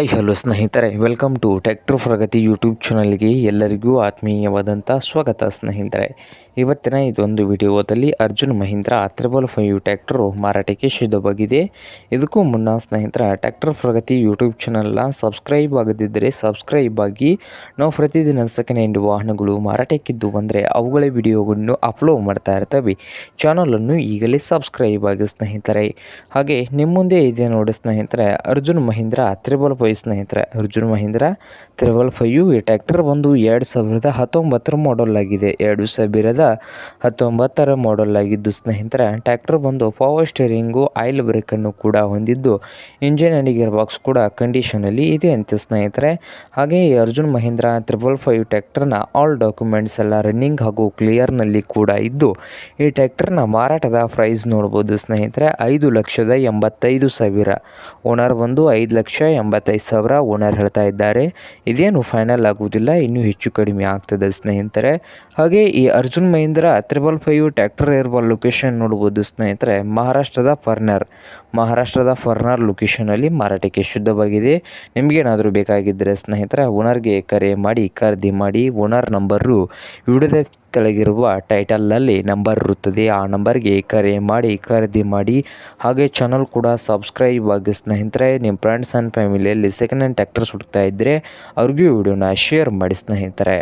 Hi hello ಸ್ನೇಹಿತರೆ, welcome to tractor Pragati YouTube ಚಾನಲ್ಗೆ ಎಲ್ಲರಿಗೂ ಆತ್ಮೀಯವಾದಂಥ ಸ್ವಾಗತ ಸ್ನೇಹಿತರೆ. ಇವತ್ತಿನ ಇದೊಂದು ವಿಡಿಯೋದಲ್ಲಿ Arjun Mahindra triple five tractor ಮಾರಾಟಕ್ಕೆ ಸಿದ್ಧವಾಗಿದೆ. ಇದಕ್ಕೂ ಮುನ್ನ ಸ್ನೇಹಿತರ ಟ್ಯಾಕ್ಟರ್ ಪ್ರಗತಿ ಯೂಟ್ಯೂಬ್ ಚಾನಲ್ನ ಸಬ್ಸ್ಕ್ರೈಬ್ ಆಗದಿದ್ದರೆ ಸಬ್ಸ್ಕ್ರೈಬ್ ಆಗಿ ನಾವು ಪ್ರತಿದಿನ ಸೆಕೆಂಡ್ ಹ್ಯಾಂಡ್ ವಾಹನಗಳು ಮಾರಾಟಕ್ಕಿದ್ದು ಬಂದರೆ ಅವುಗಳ ವಿಡಿಯೋಗಳನ್ನು ಅಪ್ಲೋಡ್ ಮಾಡ್ತಾ ಇರ್ತವೆ. ಚಾನಲನ್ನು ಈಗಲೇ ಸಬ್ಸ್ಕ್ರೈಬ್ ಆಗಿ ಸ್ನೇಹಿತರೆ. ಹಾಗೆ ನಿಮ್ಮ ಮುಂದೆ ಇದೆ ನೋಡಿ ಸ್ನೇಹಿತರೆ, ಅರ್ಜುನ್ ಮಹೀಂದ್ರ ತ್ರಿಬಲ್ ಸ್ನೇಹಿತರೆ, ಅರ್ಜುನ್ ಮಹೀಂದ್ರ, ತ್ರಿಬಲ್ ಫೈವ್ ಈ ಟ್ಯಾಕ್ಟರ್ ಬಂದು ಎರಡು ಸಾವಿರದ ಹತ್ತೊಂಬತ್ತರ ಮಾಡಲ್ ಆಗಿದೆ. ಎರಡು ಸಾವಿರದ ಹತ್ತೊಂಬತ್ತರ ಮಾಡಲ್ ಆಗಿದ್ದು ಸ್ನೇಹಿತರೆ ಟ್ಯಾಕ್ಟರ್ ಬಂದು ಪವರ್ ಸ್ಟೇರಿಂಗು ಆಯಿಲ್ ಬ್ರೇಕನ್ನು ಕೂಡ ಹೊಂದಿದ್ದು ಇಂಜಿನ್ ಆ್ಯಂಡ್ ಗಿಯರ್ ಬಾಕ್ಸ್ ಕೂಡ ಕಂಡೀಷನಲ್ಲಿ ಇದೆ ಅಂತ ಸ್ನೇಹಿತರೆ. ಹಾಗೆ ಈ ಅರ್ಜುನ್ ಮಹೀಂದ್ರ, ತ್ರಿಬಲ್ ಫೈವ್ ಟ್ಯಾಕ್ಟರ್ನ ಆಲ್ ಡಾಕ್ಯುಮೆಂಟ್ಸ್ ಎಲ್ಲ ರನ್ನಿಂಗ್ ಹಾಗೂ ಕ್ಲಿಯರ್ನಲ್ಲಿ ಕೂಡ ಇದ್ದು, ಈ ಟ್ಯಾಕ್ಟರ್ನ ಮಾರಾಟದ ಪ್ರೈಸ್ ನೋಡ್ಬೋದು ಸ್ನೇಹಿತರೆ, ಐದು ಲಕ್ಷದ ಎಂಬತ್ತೈದು ಸಾವಿರ. ಓನರ್ ಬಂದು ಐದು ಲಕ್ಷ ಎಂಬತ್ತೈದು ಸಾವಿರ ಓನರ್ ಹೇಳ್ತಾ ಇದ್ದಾರೆ. ಇದೇನು ಫೈನಲ್ ಆಗುವುದಿಲ್ಲ, ಇನ್ನೂ ಹೆಚ್ಚು ಕಡಿಮೆ ಆಗ್ತದೆ ಸ್ನೇಹಿತರೆ. ಹಾಗೆ ಈ Arjun Mahindra triple five tractor ಇರುವ ಲೊಕೇಶನ್ ನೋಡ್ಬೋದು ಸ್ನೇಹಿತರೆ. ಮಹಾರಾಷ್ಟ್ರದ ಫರ್ನರ್ ಮಹಾರಾಷ್ಟ್ರದ ಫರ್ನರ್ ಲೊಕೇಶನಲ್ಲಿ ಮಾರಾಟಕ್ಕೆ ಶುದ್ಧವಾಗಿದೆ. ನಿಮಗೇನಾದರೂ ಬೇಕಾಗಿದ್ದರೆ ಸ್ನೇಹಿತರೆ, ಓನರ್ಗೆ ಕರೆ ಮಾಡಿ, ಖರೀದಿ ಮಾಡಿ, ಓನರ್ ನಂಬರು ವಿಡಿಯೋದ ಕೆಳಗಿರುವ ಟೈಟಲ್ನಲ್ಲಿ ನಂಬರ್ ಇರುತ್ತದೆ. ಆ ನಂಬರ್ಗೆ ಕರೆ ಮಾಡಿ, ಖರೀದಿ ಮಾಡಿ. ಹಾಗೆ ಚಾನಲ್ ಕೂಡ ಸಬ್ಸ್ಕ್ರೈಬ್ ಆಗಿ ಸ್ನೇಹಿತರೆ ನಿಮ್ಮ ಫ್ರೆಂಡ್ಸ್ ಆ್ಯಂಡ್ ಫ್ಯಾಮಿಲಿಯಲ್ಲಿ ಸೆಕೆಂಡ್ ಹ್ಯಾಂಡ್ ಟ್ಯಾಕ್ಟರ್ಸ್ ಹುಡುಕ್ತಾ ಇದ್ದರೆ ಅವ್ರಿಗೂ ವಿಡಿಯೋನ ಶೇರ್ ಮಾಡಿ ಸ್ನೇಹಿತರೆ.